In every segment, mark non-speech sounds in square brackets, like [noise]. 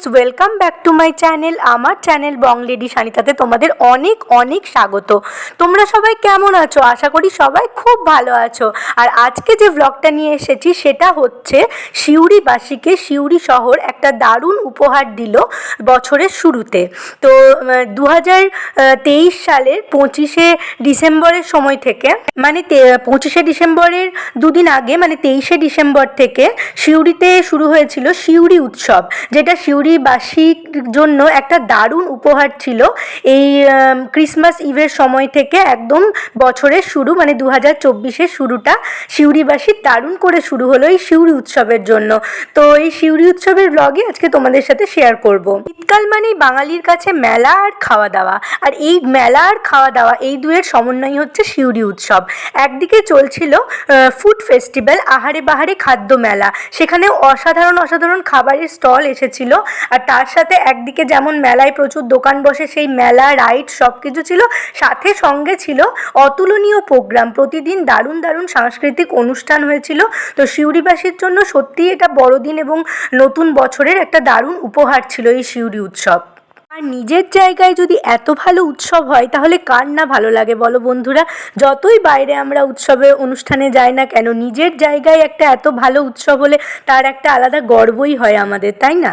Friends welcome back to my channel আমার channel বং lady সানিতাতে তোমাদের অনেক অনেক স্বাগত। তোমরা সবাই কেমন আছো? আশা করি সবাই খুব ভালো আছো। আর আজকে যে ব্লগটা নিয়ে এসেছি, সেটা হচ্ছে সিউড়িবাসীকে সিউড়ি শহর একটা দারুণ উপহার দিল বছরের শুরুতে। তো দু তেইশ সালের পঁচিশে ডিসেম্বরের সময় থেকে মানে পঁচিশে ডিসেম্বরের দুদিন আগে মানে তেইশে ডিসেম্বর থেকে সিউড়িতে শুরু হয়েছিল সিউড়ি উৎসব, যেটা সিউড়িবাসীর জন্য একটা দারুণ উপহার ছিল। এই ক্রিসমাস ইভের সময় থেকে একদম বছরের শুরু মানে দু হাজার চব্বিশের শুরুটা সিউড়িবাসীর দারুণ করে শুরু হলো এই সিউড়ি উৎসবের জন্য। তো এই সিউড়ি উৎসবের ব্লগে আজকে তোমাদের সাথে শেয়ার করব। শীতকাল মানেই বাঙালির কাছে মেলা আর খাওয়া দাওয়া। আর এই মেলা আর খাওয়া দাওয়া, এই দুয়ের সমন্বয় হচ্ছে সিউড়ি উৎসব। একদিকে চলছিল ফুড ফেস্টিভ্যাল আহারে বাহারে খাদ্য মেলা। সেখানে অসাধারণ অসাধারণ খাবারের স্টল এসেছিল। আর তার সাথে একদিকে যেমন মেলায় প্রচুর দোকান বসে, সেই মেলা, রাইড সব কিছু ছিল, সাথে সঙ্গে ছিল অতুলনীয় প্রোগ্রাম। প্রতিদিন দারুণ দারুণ সাংস্কৃতিক অনুষ্ঠান হয়েছিল। তো সিউড়িবাসীর জন্য সত্যিই এটা বড়দিন এবং নতুন বছরের একটা দারুণ উপহার ছিল এই সিউড়ি উৎসব। আর নিজের জায়গায় যদি এত ভালো উৎসব হয়, তাহলে কার না ভালো লাগে বলো বন্ধুরা? যতই বাইরে আমরা উৎসবে, অনুষ্ঠানে যাই না কেন, নিজের জায়গায় একটা এত ভালো উৎসব হলে তার একটা আলাদা গর্বই হয় আমাদের, তাই না?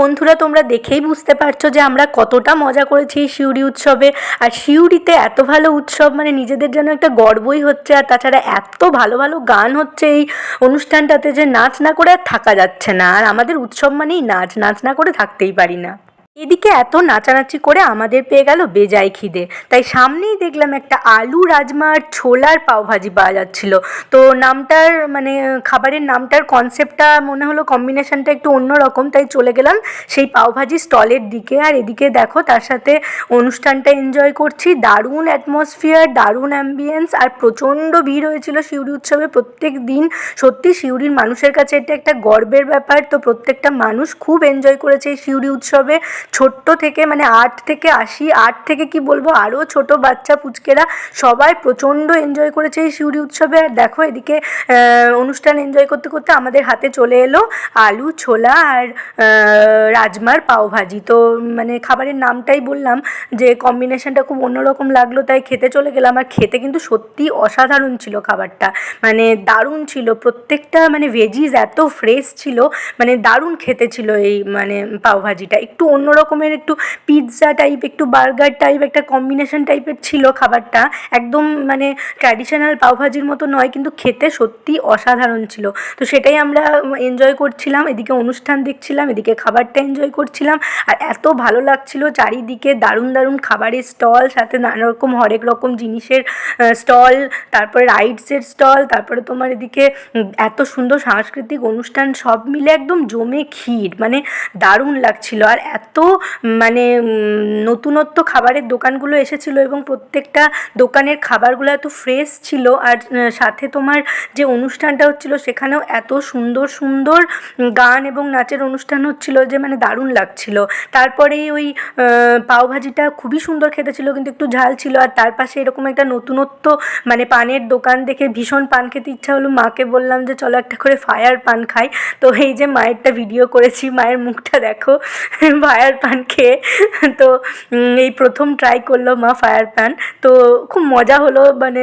বন্ধুরা, তোমরা দেখেই বুঝতে পারছ যে আমরা কতটা মজা করেছি সিউড়ি উৎসবে। আর সিউড়িতে এত ভালো উৎসব মানে নিজেদের জন্য একটা গর্বই হচ্ছে। আর তাছাড়া এত ভালো ভালো গান হচ্ছে এই অনুষ্ঠানটাতে যে নাচ না করে আর থাকা যাচ্ছে না। আর আমাদের উৎসব মানেই নাচ নাচ না করে থাকতেই পারি না। এদিকে এত নাচানাচি করে আমাদের পেয়ে গেল বেজায় খিদে। তাই সামনেই দেখলাম একটা আলু রাজমা আর ছোলার পাওভাজি পাওয়া যাচ্ছিল। তো নামটার মানে খাবারের নামটার কনসেপ্টটা মনে হলো কম্বিনেশনটা একটু অন্যরকম তাই চলে গেলাম সেই পাওভাজি স্টলের দিকে। আর এদিকে দেখো, তার সাথে অনুষ্ঠানটা এনজয় করছি। দারুণ অ্যাটমসফিয়ার দারুণ অ্যাম্বিয়েন্স আর প্রচণ্ড ভিড় হয়েছিল সিউড়ি উৎসবে প্রত্যেক দিন। সত্যি, সিউড়ির মানুষের কাছে এটা একটা গর্বের ব্যাপার। তো প্রত্যেকটা মানুষ খুব এনজয় করেছে এই সিউড়ি উৎসবে। ছোট্ট থেকে মানে আট থেকে আশি, আট থেকে কি বলব আরও ছোট বাচ্চা পুচকেরা সবাই প্রচণ্ড এনজয় করেছে এই সিউড়ি উৎসবে। আর দেখো এদিকে অনুষ্ঠান এনজয় করতে করতে আমাদের হাতে চলে এলো আলু, ছোলা আর রাজমার পাওভাজি তো মানে খাবারের নামটাই বললাম যে কম্বিনেশনটা খুব অন্যরকম লাগল, তাই খেতে চলে গেলাম। আর খেতে কিন্তু সত্যি অসাধারণ ছিল খাবারটা। মানে দারুণ ছিল। প্রত্যেকটা মানে ভেজিস এত ফ্রেশ ছিল মানে দারুণ খেতে ছিল এই মানে পাওভাজিটা একটু অন্য রকমের একটু পিৎজা টাইপ একটু বার্গার টাইপ একটা কম্বিনেশন টাইপের ছিল খাবারটা। একদম মানে ট্র্যাডিশনাল পাওভাজির মতো নয়, কিন্তু খেতে সত্যি অসাধারণ ছিল। তো সেটাই আমরা এনজয় করছিলাম, এদিকে অনুষ্ঠান দেখছিলাম, এদিকে খাবারটা এনজয় করছিলাম। আর এত ভালো লাগছিল চারিদিকে দারুণ দারুণ খাবারের স্টল সাথে নানা রকম হরেক রকম জিনিসের স্টল তারপরে রাইডসের স্টল তারপরে তোমার এদিকে এত সুন্দর সাংস্কৃতিক অনুষ্ঠান সব মিলে একদম জমে ক্ষীর মানে দারুণ লাগছিল। আর এত মানে নতুনত্ব খাবারের দোকানগুলো এসেছিল এবং প্রত্যেকটা দোকানের খাবারগুলো এত ফ্রেশ ছিল আর সাথে তোমার যে অনুষ্ঠানটা হচ্ছিল সেখানেও এত সুন্দর সুন্দর গান এবং নাচের অনুষ্ঠান হচ্ছিল যে মানে দারুণ লাগছিল। তারপরেই ওই পাওভাজিটা খুবই সুন্দর খেতে ছিল কিন্তু একটু ঝাল ছিল আর তার পাশে এরকম একটা নতুনত্ব মানে পানের দোকান দেখে ভীষণ পান খেতে ইচ্ছা হলো। মাকে বললাম যে, চলো একটা করে ফায়ার পান খাই। তো এই যে মায়েরটা ভিডিও করেছি, মায়ের মুখটা দেখো [laughs] ফায়ার পান খেয়ে, তো এই প্রথম ট্রাই করল মা ফায়ার পান তো, খুব মজা হলো মানে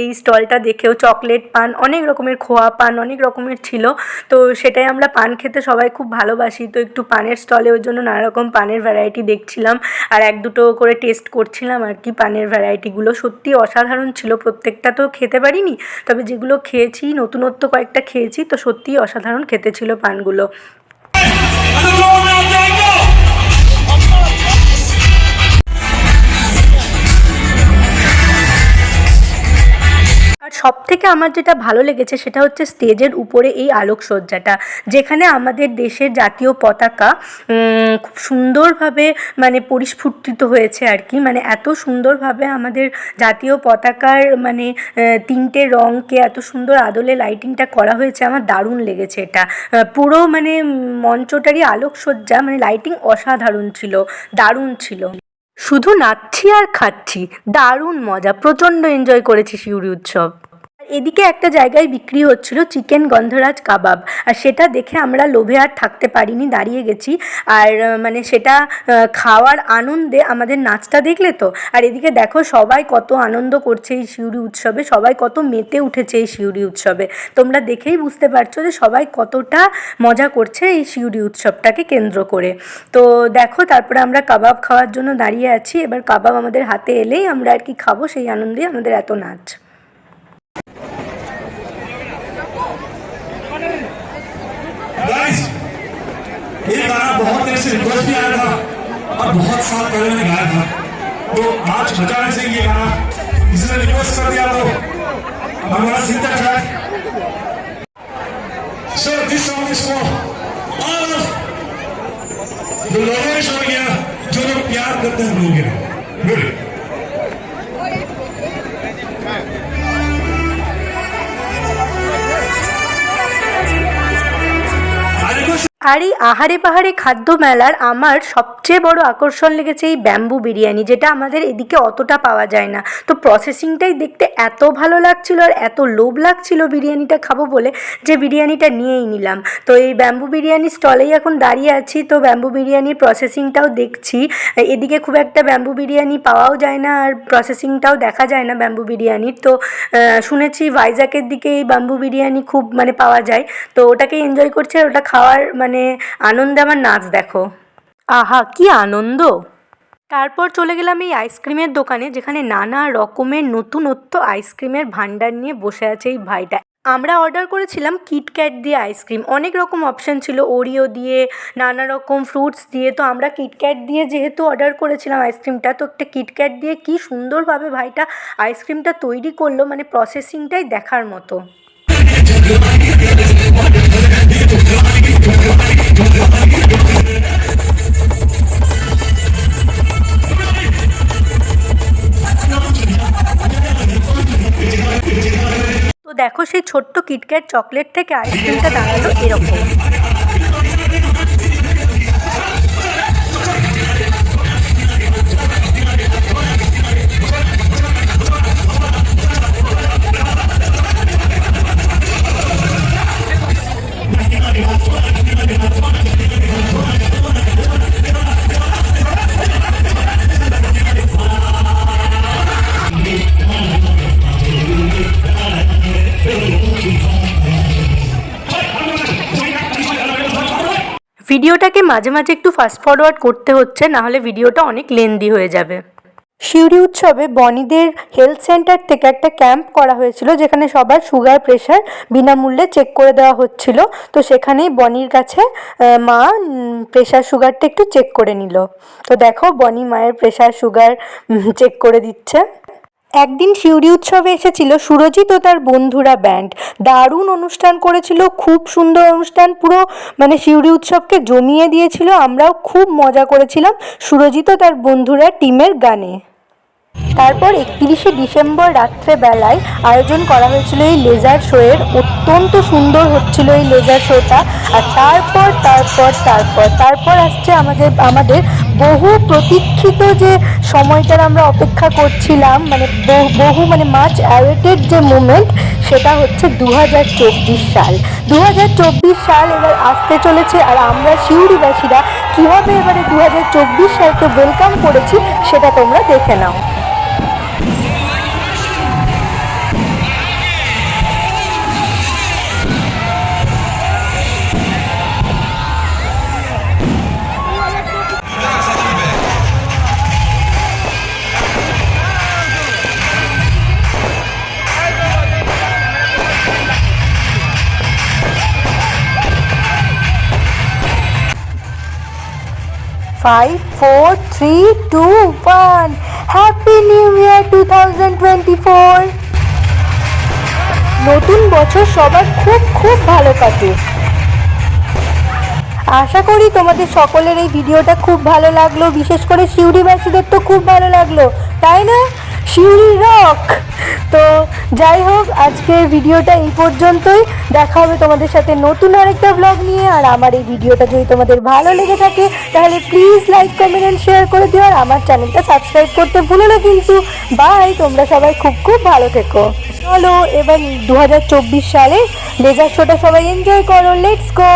এই স্টলটা দেখেও চকলেট পান অনেক রকমের খোয়া পান অনেক রকমের ছিল। তো, সেটাই আমরা পান খেতে সবাই খুব ভালোবাসি। তো, একটু পানের স্টলে ওই জন্য নানা রকম পানের ভ্যারাইটি দেখছিলাম। আর এক দুটো করে টেস্ট করছিলাম আর কি পানের ভ্যারাইটিগুলো সত্যি অসাধারণ ছিল, প্রত্যেকটা তো খেতে পারিনি। তবে যেগুলো খেয়েছি, নতুনত্ব কয়েকটা খেয়েছি, তো সত্যিই অসাধারণ খেতে ছিল পানগুলো। আর সব থেকে আমার যেটা ভালো লেগেছে সেটা হচ্ছে স্টেজের উপরে এই আলোকসজ্জাটা, যেখানে আমাদের দেশের জাতীয় পতাকা খুব সুন্দরভাবে মানে পরিস্ফুটিত হয়েছে আর কি। মানে এত সুন্দরভাবে আমাদের জাতীয় পতাকার মানে তিনটে রঙকে এত সুন্দর আদলে লাইটিংটা করা হয়েছে, আমার দারুণ লেগেছে এটা। পুরো মানে মঞ্চটারই আলোকসজ্জা মানে লাইটিং অসাধারণ ছিল, দারুণ ছিল। শুধু নাচছি আর খাচ্ছি দারুণ মজা প্রচণ্ড এনজয় করেছি সিউড়ি উৎসব। এদিকে একটা জায়গায় বিক্রি হচ্ছিল চিকেন গন্ধরাজ কাবাব। আর সেটা দেখে আমরা লোভে আর থাকতে পারিনি, দাঁড়িয়ে গেছি। আর মানে সেটা খাওয়ার আনন্দে আমাদের নাচটা দেখলে তো? আর এদিকে দেখো সবাই কত আনন্দ করছে এই শিউরি উৎসবে, সবাই কত মেতে উঠেছে এই শিউরি উৎসবে। তোমরা দেখেই বুঝতে পারছ যে সবাই কতটা মজা করছে এই শিউরি উৎসবটাকে কেন্দ্র করে। তো দেখো, তারপরে আমরা কাবাব খাওয়ার জন্য দাঁড়িয়ে আছি। এবার কাবাব আমাদের হাতে এলেই আমরা আর কি খাব সেই আনন্দেই আমাদের এত নাচ। ये गाना बहुत देर से रिक्वेस्ट भी आया था और बहुत साल पहले मैंने गाया था। तो आज अचानक से ये गाना इसने रिक्वेस्ट कर दिया तो हमारा singer track So, this song is for all of the lovers over here जो लोग प्यार करते हैं लोग हैं আর এই আহারে পাহাড়ে খাদ্য মেলার আমার সবচেয়ে বড় আকর্ষণ লেগেছে এই ব্যাম্বু বিরিয়ানি, যেটা আমাদের এদিকে অতটা পাওয়া যায় না। তো প্রসেসিংটাই দেখতে এত ভালো লাগছিল আর এত লোভ লাগছিল বিরিয়ানিটা খাব বলে যে বিরিয়ানিটা নিয়েই নিলাম। তো এই ব্যাম্বু বিরিয়ানি স্টলেই এখন দাঁড়িয়ে আছি, তো ব্যাম্বু বিরিয়ানির প্রসেসিংটাও দেখছি। এদিকে খুব একটা ব্যাম্বু বিরিয়ানি পাওয়াও যায় না আর প্রসেসিংটাও দেখা যায় না ব্যাম্বু বিরিয়ানির। তো শুনেছি ভাইজাকের দিকে এই ব্যাম্বু বিরিয়ানি খুব মানে পাওয়া যায়। তো ওটাকে এনজয় করছে আর ওটা খাওয়ার মানে আনন্দে আমার নাচ দেখো। আহা, কি আনন্দ! তারপর চলে গেলাম এই আইসক্রিমের দোকানে, যেখানে নানা রকমের নতুনত্ব আইসক্রিমের ভান্ডার নিয়ে বসে আছে এই ভাইটা। আমরা অর্ডার করেছিলাম কিটক্যাট দিয়ে আইসক্রিম। অনেক রকম অপশান ছিল ওরিও দিয়ে, নানা রকম ফ্রুটস দিয়ে। তো আমরা কিটক্যাট দিয়ে যেহেতু অর্ডার করেছিলাম আইসক্রিমটা, তো একটা কিটক্যাট দিয়ে কি সুন্দরভাবে ভাইটা আইসক্রিমটা তৈরি করল মানে প্রসেসিংটাই দেখার মতো। দেখো সেই ছোট্ট কিটক্যাট চকলেট থেকে আইসক্রিমটা দাঁড়াল এরকম। ভিডিওটাকে মাঝে মাঝে একটু ফাস্ট ফরওয়ার্ড করতে হচ্ছে, নাহলে ভিডিওটা অনেক লেন্দি হয়ে যাবে। শিউরি উৎসবে বনিদের হেলথ সেন্টার থেকে একটা ক্যাম্প করা হয়েছিল, যেখানে সবার সুগার প্রেশার বিনামূল্যে চেক করে দেওয়া হচ্ছিল। তো সেখানেই বনির কাছে মা প্রেশার সুগারটা একটু চেক করে নিল। তো দেখো, বনি মায়ের প্রেশার সুগার চেক করে দিচ্ছে। একদিন শিউরি উৎসবে এসেছিল সুরজিৎ ও তার বন্ধুরা ব্যান্ড দারুণ অনুষ্ঠান করেছিল, খুব সুন্দর অনুষ্ঠান, পুরো মানে শিউরি উৎসবকে জমিয়ে দিয়েছিল, আমরাও খুব মজা করেছিলাম সুরজিৎ ও তার বন্ধুরা টিমের গানে। তারপর একত্রিশে ডিসেম্বর রাত্রেবেলায় আয়োজন করা হয়েছিল এই লেজার শোয়ের অত্যন্ত সুন্দর হচ্ছিল এই লেজার শোটা আর তারপর তারপর তারপর তারপর আসছে আমাদের আমাদের বহু প্রতীক্ষিত যে সময়টার আমরা অপেক্ষা করছিলাম মানে বহু মানে মাচ অ্যাওয়েটেড যে মুমেন্ট সেটা হচ্ছে দু হাজার চব্বিশ সাল। দু হাজার চব্বিশ সাল এবার আসতে চলেছে আর আমরা শিউরিবাসীরা কীভাবে এবারে দু হাজার চব্বিশ সালকে ওয়েলকাম করেছি, সেটা তোমরা দেখে নাও। Five, four, three, two, one. Happy New Year 2024. নতুন বছর সবার খুব খুব ভালো কাটুক আশা করি তোমাদের সকলের এই ভিডিওটা খুব ভালো লাগল বিশেষ করে শিউরিবাসীদের তো খুব ভালো লাগল তাই না শিউরি রক। তো যাই হোক, আজকের ভিডিওটা এই পর্যন্তই। দেখা হবে তোমাদের সাথে নতুন আরেকটা ব্লগ নিয়ে। আর আমার এই ভিডিওটা যদি তোমাদের ভালো লেগে থাকে, তাহলে please like comment and share করে দিও। আর আমার চ্যানেলটা সাবস্ক্রাইব করতে ভুলো না কিন্তু। বাই তোমরা সবাই খুব খুব ভালো থেকো। চলো, এবার দু হাজার চব্বিশ সালে লেজার শোটা সবাই এনজয় করো। Let's go